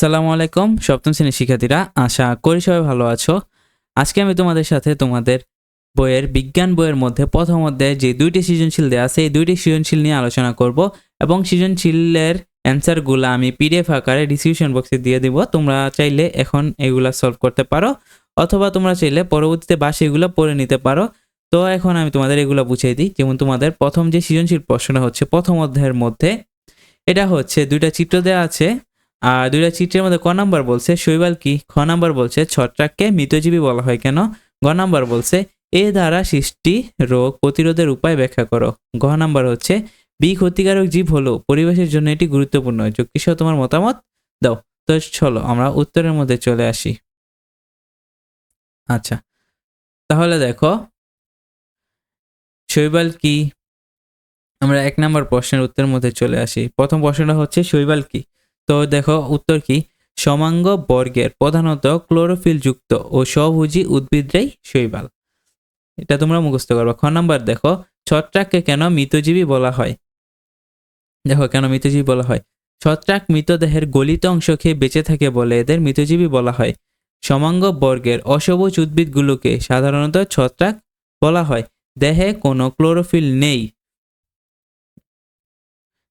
সালামু আলাইকুম, সপ্তম শ্রেণির শিক্ষার্থীরা, আশা করি সবাই ভালো আছো। আজকে আমি তোমাদের সাথে তোমাদের বইয়ের, বিজ্ঞান বইয়ের মধ্যে প্রথম অধ্যায়ে যে দুইটি সৃজনশীল দেওয়া আছে, এই দুইটি সৃজনশীল নিয়ে আলোচনা করব এবং সৃজনশীলের অ্যান্সারগুলো আমি পিডিএফ আকারে ডিসক্রিপশন বক্সে দিয়ে দিব। তোমরা চাইলে এখন এগুলা সলভ করতে পারো অথবা তোমরা চাইলে পরবর্তীতে বাসে এগুলো পড়ে নিতে পারো। তো এখন আমি তোমাদের এগুলো বুঝিয়ে দিই। যেমন তোমাদের প্রথম যে সৃজনশীল প্রশ্নটা হচ্ছে, প্রথম অধ্যায়ের মধ্যে এটা হচ্ছে, দুইটা চিত্র দেওয়া আছে আর দুইটা চিত্রের মধ্যে ক নাম্বার বলছে, শৈবাল কি? খ নাম্বার বলছে, ছত্রাককে মৃতজীবী বলা হয় কেন? গ নাম্বার বলছে, এ দ্বারা সৃষ্টি রোগ প্রতিরোধের উপায় ব্যাখ্যা করো। গ নাম্বার হচ্ছে, বি ক্ষতিকারক জীব হলো, পরিবেশের জন্য এটি গুরুত্বপূর্ণ। যুক্তি সহ তোমার মতামত দাও। তো চলো, আমরা উত্তরের মধ্যে চলে আসি। আচ্ছা তাহলে দেখো, শৈবাল কি? আমরা এক নম্বর প্রশ্নের উত্তরের মধ্যে চলে আসি। প্রথম প্রশ্নটা হচ্ছে, শৈবাল কি? তো দেখো উত্তর কি? সমাঙ্গ বর্গের প্রধানত ক্লোরোফিল যুক্ত ও স্বভোজী উদ্ভিদরাই শৈবাল। এটা তোমরা মুখস্থ করবে। খ নাম্বার দেখো, ছত্রাককে কেন মৃতজীবী বলা হয়? দেখো কেন মৃতজীবী বলা হয়? ছত্রাক মৃতদেহের গলিত অংশ খেয়ে বেঁচে থাকে বলে এদের মৃতজীবী বলা হয়। সমাঙ্গ বর্গের অসবুজ উদ্ভিদগুলোকে সাধারণত ছত্রাক বলা হয়। দেহে কোনো ক্লোরোফিল নেই।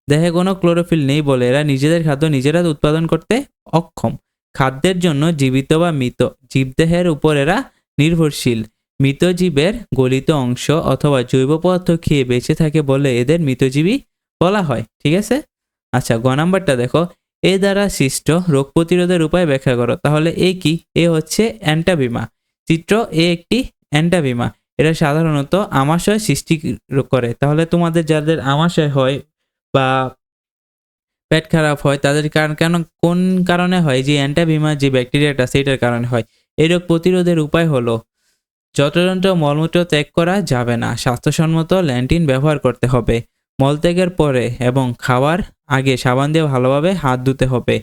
দেহে কোনো ক্লোরোফিল নেই বলে এরা নিজেদের খাদ্য নিজেরা উৎপাদন করতে অক্ষম। খাদ্যের জন্য জীবিত বা মৃত জীবদেহের উপর এরা নির্ভরশীল। মৃত জীবের গলিত অংশ অথবা জৈব পদার্থ খেয়ে বেঁচে থাকে বলে এদের মৃতজীবী বলা হয়, ঠিক আছে? আচ্ছা গ নাম্বারটা দেখো। এ দ্বারা সৃষ্ট রোগ প্রতিরোধের উপায় ব্যাখ্যা করো। তাহলে এ কি? এ হচ্ছে অ্যান্টাবিমা। চিত্র এ একটি অ্যান্টাবিমা। এটা সাধারণত আমাশয় সৃষ্টি করে। তাহলে তোমাদের যাদের আমাশয় হয় বা পেট খারাপ হয়, তাদের কারণ, কেন, কোন কারণে হয়? যে অ্যান্টাবিমা যে ব্যাকটেরিয়াটা সেটার কারণে হয়। এই রোগ প্রতিরোধের উপায় হলো যত্রযন্ত্র মলমূত্র ত্যাগ করা যাবে না। স্বাস্থ্যসম্মত ল্যান্টিন ব্যবহার করতে হবে। মলত্যাগের পরে এবং খাওয়ার আগে সাবান দিয়ে ভালোভাবে হাত ধুতে হবে।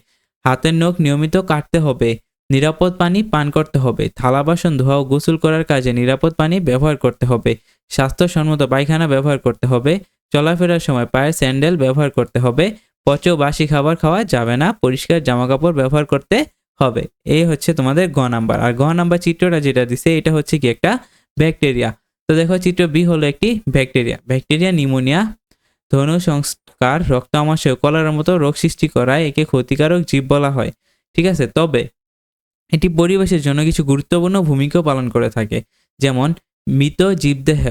হাতের নখ নিয়মিত কাটতে হবে। নিরাপদ পানি পান করতে হবে। থালা, বাসন, ধোয়া ও গোসল করার কাজে নিরাপদ পানি ব্যবহার করতে হবে। স্বাস্থ্যসম্মত পায়খানা ব্যবহার করতে হবে। চলাফেরার সময় পায়ের স্যান্ডেল ব্যবহার করতে হবে। পচে বাসি খাবার খাওয়া যাবে না, পরিষ্কার জামাকাপড় ব্যবহার করতে হবে। এই হচ্ছে তোমাদের গ নাম্বার। আর গ নাম্বার চিত্রটা যেটা দিছে, এটা হচ্ছে কি একটা ব্যাকটেরিয়া। তো দেখো চিত্র বি হলো একটি ব্যাকটেরিয়া। ব্যাকটেরিয়া নিউমোনিয়া ধনু সংস্কার রক্ত আমাশয় কলার মতো রোগ সৃষ্টি করায় একে ক্ষতিকারক জীব বলা হয়। ঠিক আছে? তবে এটি পরিবেশের জন্য কিছু গুরুত্বপূর্ণ ভূমিকা পালন করে থাকে। যেমন মৃত জীবদেহ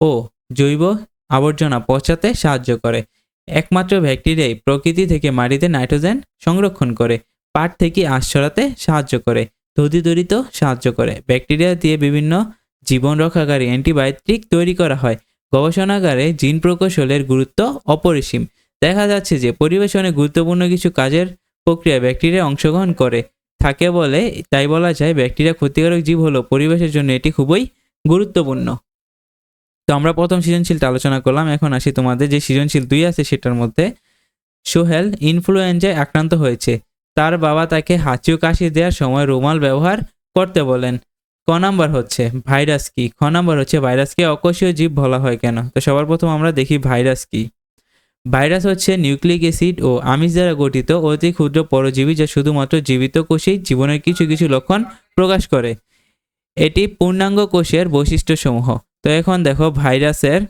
ও জৈব আবর্জনা পচাতে সাহায্য করে। একমাত্র ব্যাকটেরিয়াই প্রকৃতি থেকে মাটিতে নাইট্রোজেন সংরক্ষণ করে, পাট থেকে আশ ছড়াতে সাহায্য করে দধি দরিত সাহায্য করে। ব্যাকটেরিয়া দিয়ে বিভিন্ন জীবন রক্ষাকারী অ্যান্টিবায়োটিক তৈরি করা হয়। গবেষণাগারে জিন প্রকৌশলের গুরুত্ব অপরিসীম। দেখা যাচ্ছে যে পরিবেশে অনেক গুরুত্বপূর্ণ কিছু কাজের প্রক্রিয়া ব্যাকটেরিয়া অংশগ্রহণ করে। থাকে বলে তাই বলা যায় ব্যাকটেরিয়া ক্ষতিকারক জীব হলো পরিবেশের জন্য এটি খুবই গুরুত্বপূর্ণ। তো আমরা প্রথম সৃজনশীলটা আলোচনা করলাম, এখন আসি তোমাদের যে সৃজনশীল দুই আছে সেটার মধ্যে। সোহেল ইনফ্লুয়েঞ্জায় আক্রান্ত হয়েছে। তার বাবা তাকে হাঁচি ও কাশি দেওয়ার সময় রুমাল ব্যবহার করতে বলেন। ক নাম্বার হচ্ছে ভাইরাস কি? খ নাম্বার হচ্ছে ভাইরাসকে অকোষীয় জীব বলা হয় কেন? তো সবার প্রথম আমরা দেখি ভাইরাস কি। ভাইরাস হচ্ছে নিউক্লিক অ্যাসিড ও আমিষ দ্বারা গঠিত অতি ক্ষুদ্র পরজীবী যা শুধুমাত্র জীবিত কোষেই জীবনের কিছু কিছু লক্ষণ প্রকাশ করে। এটি পূর্ণাঙ্গ কোষের বৈশিষ্ট্যসমূহ। তো এখন দেখো ভাইরাসের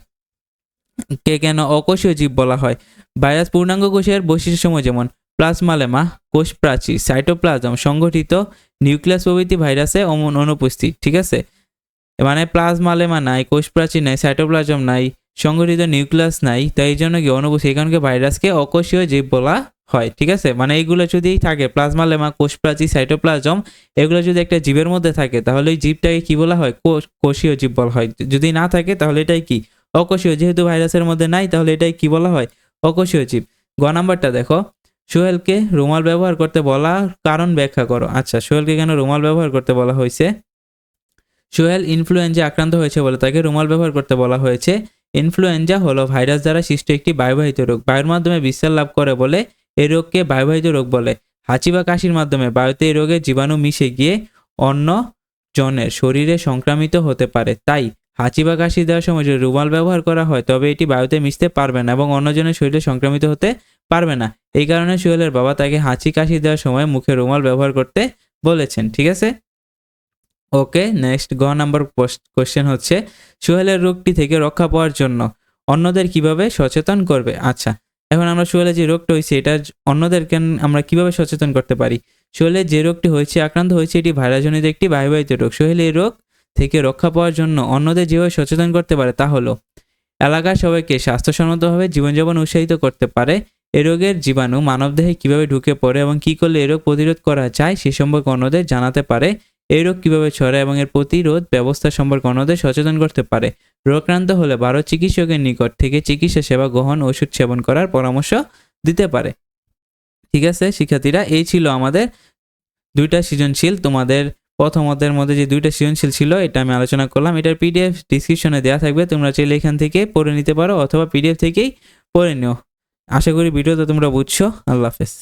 কে কেন অকোষীয় জীব বলা হয়। ভাইরাস পূর্ণাঙ্গ কোষের বৈশিষ্ট্যসমূহ যেমন প্লাজমালেমা কোষ প্রাচীর সাইটোপ্লাজম সংগঠিত নিউক্লিয়াস প্রভৃতি ভাইরাসে অমন অনুপস্থিত, ঠিক আছে? মানে প্লাজমালেমা নাই কোষ প্রাচীর নাই, সাইটোপ্লাজম নাই সংগঠিত নিউক্লিয়াস নাই, তাই জন্য কি অনুপস্থিত? কারণে ভাইরাসকে অকোষীয় জীব বলা হয়, ঠিক আছে? মানে এইগুলো যদি থাকে প্লাজমালেমা কোষ প্রাচীর সাইটোপ্লাজম এগুলো যদি একটা জীবের মধ্যে থাকে, তাহলে ওই জীবটাকে কি বলা হয়? কোষ কোষীয় জীব বলা হয়। যদি না থাকে, তাহলে এটাই কি? অকোষীয়, যেহেতু ভাইরাসের মধ্যে নাই, তাহলে এটাই কি বলা হয়? অকোষীয় জীব। গ নাম্বারটা দেখো। সোহেলকে রুমাল ব্যবহার করতে বলা কারণ ব্যাখ্যা করো। আচ্ছা সোহেলকে কেন রুমাল ব্যবহার করতে বলা হয়েছে? সোহেল ইনফ্লুয়েঞ্জা আক্রান্ত হয়েছে বলে তাকে রুমাল ব্যবহার করতে বলা হয়েছে। ইনফ্লুয়েঞ্জা হলো ভাইরাস দ্বারা সৃষ্ট একটি বায়ুবাহিত রোগ। বায়ুর মাধ্যমে বিস্তার লাভ করে বলে এই রোগকে বায়ুবাহিত রোগ বলে। হাঁচি বা কাশির মাধ্যমে বায়ুতে এই রোগের জীবাণু মিশে গিয়ে অন্য জনের শরীরে সংক্রামিত হতে পারে। তাই হাঁচি বা কাশি দেওয়ার সময় যদি রুমাল ব্যবহার করা হয়, তবে এটি বায়ুতে মিশতে পারবে না এবং অন্যজনের শরীরে সংক্রামিত হতে পারবে না। এই কারণে সোহেলের বাবা তাকে হাঁচি কাশি দেওয়ার সময় মুখে রুমাল ব্যবহার করতে বলেছেন, ঠিক আছে? ওকে, নেক্সট, গ নাম্বার কোশ্চেন হচ্ছে, সোহেলের রোগটি থেকে রক্ষা পাওয়ার জন্য অন্যদের কীভাবে সচেতন করবে? আচ্ছা এখন আমরা সোহেলের যে রোগটা হয়েছে, এটা অন্যদেরকে আমরা কীভাবে সচেতন করতে পারি? সোহেলের যে রোগটি হয়েছে, আক্রান্ত হয়েছে, এটি ভাইরাসজনিত একটি বায়ুবাহিত রোগ। সোহেল এই রোগ থেকে রক্ষা পাওয়ার জন্য অন্যদের যেভাবে সচেতন করতে পারে, তা হলো, এলাকার সবাইকে স্বাস্থ্যসম্মতভাবে জীবনযাপন উৎসাহিত করতে পারে। এ রোগের জীবাণু মানবদেহে কীভাবে ঢুকে পড়ে এবং কী করলে এ রোগ প্রতিরোধ করা যায়, সে সম্পর্কে অন্যদের জানাতে পারে। এই রোগ কীভাবে ছড়ায় এবং এর প্রতিরোধ ব্যবস্থা সম্পর্কে অন্যদের সচেতন করতে পারে। রোগাক্রান্ত হলে বারো চিকিৎসকের নিকট থেকে চিকিৎসা সেবা গ্রহণ, ওষুধ সেবন করার পরামর্শ দিতে পারে। ঠিক আছে, শিক্ষার্থীরা, এই ছিল আমাদের দুইটা সৃজনশীল। তোমাদের প্রথমতের মধ্যে যে দুইটা সৃজনশীল ছিল, এটা আমি আলোচনা করলাম। এটার পিডিএফ ডিসক্রিপশনে দেওয়া থাকবে। তোমরা চাইলে এখান থেকে পড়ে নিতে পারো অথবা পিডিএফ থেকেই পড়ে নিও। আশা করি ভিডিওতে তোমরা বুঝছ। আল্লাহ হাফেজ।